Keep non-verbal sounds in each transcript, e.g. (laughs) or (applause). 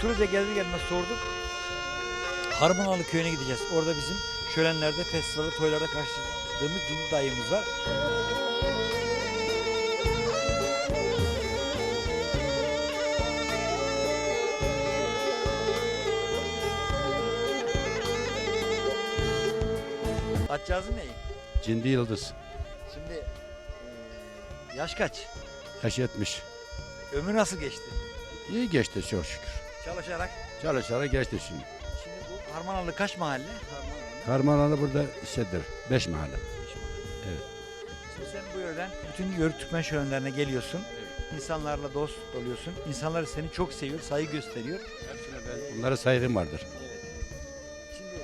Suruca gelir gelmez sorduk. Harmanalı köyüne gideceğiz. Orada bizim şölenlerde, festivalde, toylarda karşıladığımız Cumhur dayımız var. Atcağızın neyi? Cindi Yıldız. Şimdi yaş kaç? Yaş 70. Ömür nasıl geçti? İyi geçti çok şükür. Çalışarak. Çalışarak geçti şimdi. Şimdi bu Harmanalı kaç mahalle? Karmanalı burada şeydir. Beş mahalle. Evet. Şimdi sen bu yöreden bütün Yörük Türkmen şölenlerine geliyorsun. İnsanlarla dost oluyorsun. İnsanlar seni çok seviyor, saygı gösteriyor. Bunlara saygım vardır. Şimdi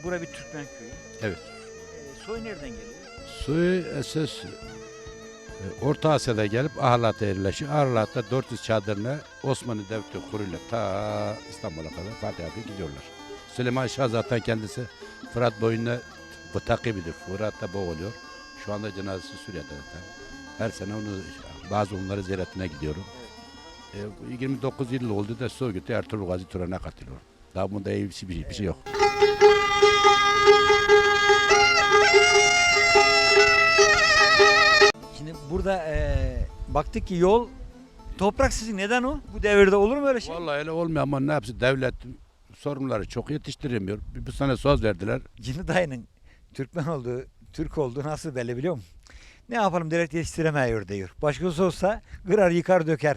e, bura bir Türkmen köyü. Evet. E, soy nereden geliyor? Suyu esas Orta Asya'da gelip Ahlat'a yerleşiyor. Ahlat'ta 400 çadırına Osmanlı Devleti kuruyla ta İstanbul'a kadar Fatih abi gidiyorlar. Süleyman Şah zaten kendisi Fırat boyunda bu takibidir. Fırat'ta boğuluyor. Şu anda cenazesi Suriye'de zaten. Her sene onu bazı onları ziyaretine gidiyorum. E, bu 29 yıl oldu da Soğuk'ta Ertuğrul Gazi Tören'e katılıyorum. Daha bunda iyi bir şey, bir şey yok. Burada e, baktık ki yol toprak sizin. Neden o? Bu devirde olur mu öyle şey? Vallahi öyle olmuyor ama ne yapsın devlet sorunları çok yetiştiremiyor. Bir, bir sene söz verdiler. Cini dayının Türkmen olduğu, Türk olduğu nasıl belli biliyor musun? Ne yapalım devlet yetiştiremiyor diyor. Başkası olsa kırar yıkar döker.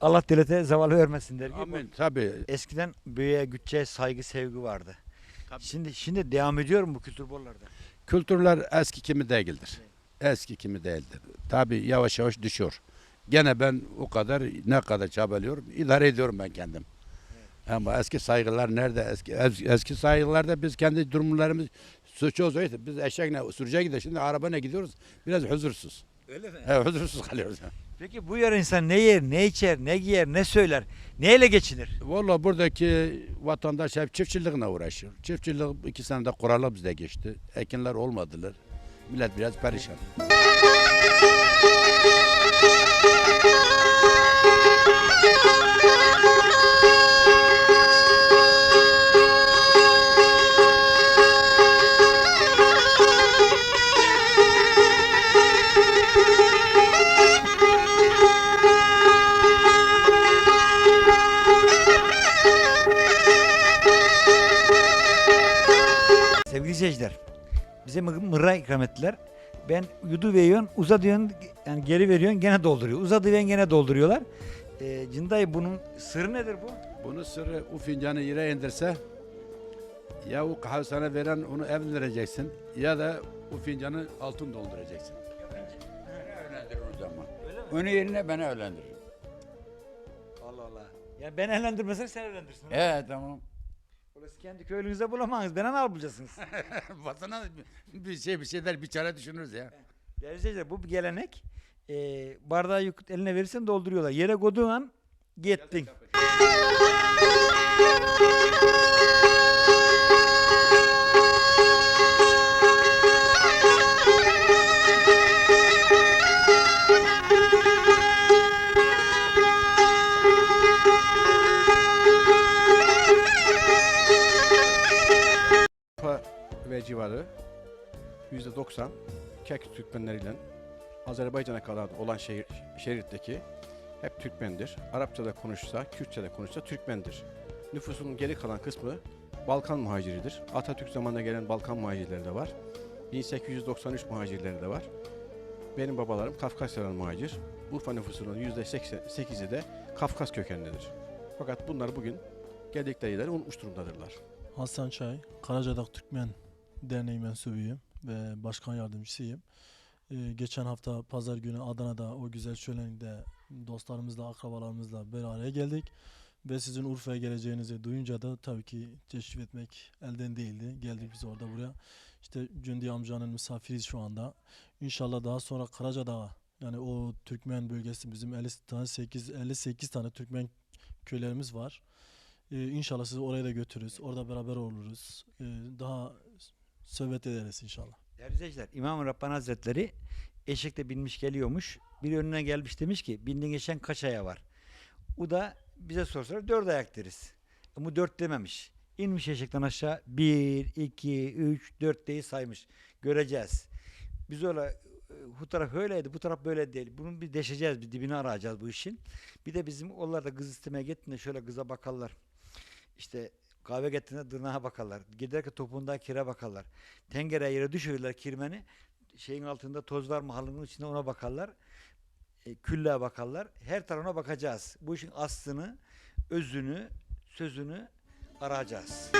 Allah devlete zavallı vermesin der. gibi. Amin. Tabii. Eskiden büyüğe güççe saygı sevgi vardı. Tabii. Şimdi şimdi devam ediyor mu bu kültür bollarda? Kültürler eski kimi değildir. Eski kimi değildir. Tabii yavaş yavaş düşüyor. Gene ben o kadar ne kadar çabalıyorum idare ediyorum ben kendim. Ama eski saygılar nerede? Eski eski, saygılarda biz kendi durumlarımız suçu olsaydı biz eşekle sürüce gidiyor. Şimdi arabana gidiyoruz. Biraz huzursuz. Öyle mi? Evet, huzursuz kalıyoruz. (laughs) Peki bu yer insan ne yer, ne içer, ne giyer, ne söyler, neyle geçinir? Valla buradaki vatandaş hep çiftçilikle uğraşıyor. Çiftçilik iki senede kuralı bizde geçti. Ekinler olmadılar. Millet biraz perişan. Sevgili izleyiciler, bize mı- mırra ikram ettiler. Ben yudu veriyorsun, uza diyorsun, yani geri veriyorsun gene dolduruyor. Uza diyorsun gene dolduruyorlar. Ee, Cindayı bunun sırrı nedir bu? Bunu sırrı o fincanı yere indirse ya o kahve sana veren onu evlendireceksin ya da o fincanı altın dolduracaksın. Evlendirir o zaman. Onun yerine beni evlendiririm. Allah Allah. Ya ben evlendirmesem sen evlendirsin. Evet tamam. Orası kendi köylünüzde bulamayız. Bana al bulacaksınız. (laughs) Vatana bir şey bir şeyler bir çare düşünürüz ya. Değerli bu bir gelenek. Ee, bardağı yük- eline verirsen dolduruyorlar. Yere koyduğun an gittin. Avrupa civarı %90 Kek Türkmenleriyle Azerbaycan'a kadar olan şehir, şeritteki hep Türkmendir. Arapçada konuşsa, Kürtçe'de konuşsa Türkmendir. Nüfusun geri kalan kısmı Balkan muhaciridir. Atatürk zamanında gelen Balkan muhacirleri de var. 1893 muhacirleri de var. Benim babalarım Kafkasyalı muhacir. Urfa nüfusunun %8'i de Kafkas kökenlidir. Fakat bunlar bugün geldikleri yerleri unutmuş durumdadırlar. Hasan Çay, Karacadak Türkmen Derneği mensubuyum ve başkan yardımcısıyım. Ee, geçen hafta pazar günü Adana'da o güzel şöleninde dostlarımızla, akrabalarımızla bir araya geldik. Ve sizin Urfa'ya geleceğinizi duyunca da tabii ki teşrif etmek elden değildi. Geldik biz orada buraya. İşte Cündi amcanın misafiriyiz şu anda. İnşallah daha sonra Karacadağ'a yani o Türkmen bölgesi bizim 50 tane 8 58 tane Türkmen köylerimiz var. Ee, inşallah sizi oraya da götürürüz. Orada beraber oluruz. Ee, daha sohbet ederiz inşallah. Değerli izleyiciler, İmam-ı Rabbani Hazretleri eşekte binmiş geliyormuş. Biri önüne gelmiş demiş ki bindin eşeğin kaç ayağı var? O da bize sorsalar dört ayak deriz. Ama dört dememiş. İnmiş eşekten aşağı bir, iki, üç, dört diye saymış. Göreceğiz. Biz öyle e, bu taraf öyleydi, bu taraf böyle değil. Bunu bir deşeceğiz, bir dibini arayacağız bu işin. Bir de bizim onlar da kız istemeye gittiğinde şöyle kıza bakarlar. İşte kahve getirdiğinde tırnağa bakarlar. Giderken topuğunda kire bakarlar. Tengereye yere düşürürler kirmeni. Şeyin altında toz var mı halının içinde ona bakarlar. E, küllüğe bakarlar. Her tarafına bakacağız. Bu işin aslını, özünü, sözünü arayacağız.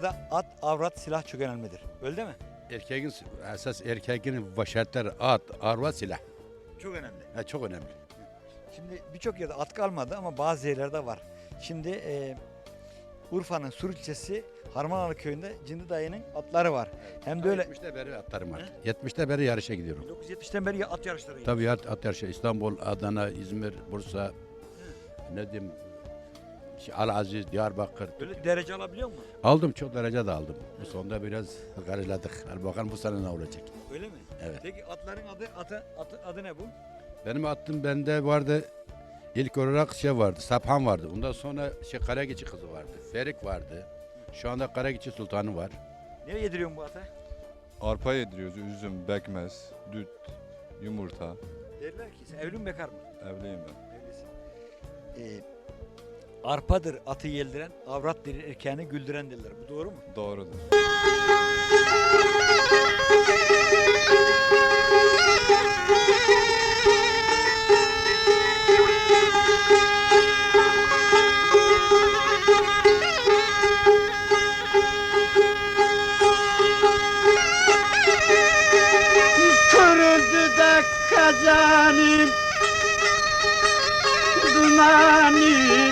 Türklerde at, avrat, silah çok önemlidir. Öyle değil mi? Erkeğin esas erkeğin başartları at, arva, silah. Çok önemli. Ha, çok önemli. Şimdi birçok yerde at kalmadı ama bazı yerlerde var. Şimdi e, Urfa'nın Sur ilçesi Harmanalı köyünde Cindi dayının atları var. Hem de öyle 70'te beri atlarım var. 70'te beri yarışa gidiyorum. 1970'ten beri at yarışları. Tabii at, at yarışı İstanbul, Adana, İzmir, Bursa, ne diyeyim, şey, Alaziz, Diyarbakır. Öyle derece alabiliyor mu? Aldım çok derece de aldım. Bu sonunda biraz karıladık. Hadi bakalım bu sene ne olacak. Öyle mi? Evet. Peki atların adı atı, atı adı ne bu? Benim attım bende vardı ilk olarak şey vardı, Saphan vardı. Ondan sonra şey Karageçi kızı vardı. Ferik vardı. Şu anda Karageçi Sultanı var. Ne yediriyorsun bu ata? Arpa yediriyoruz. Üzüm, bekmez, düt, yumurta. Derler ki sen evli mi bekar mı? Evliyim ben. Evlisin. Ee, arpadır atı yeldiren, avrattır erkeğini güldüren derler. Bu doğru mu? Doğrudur. Kırıldı da kazanım Dumanım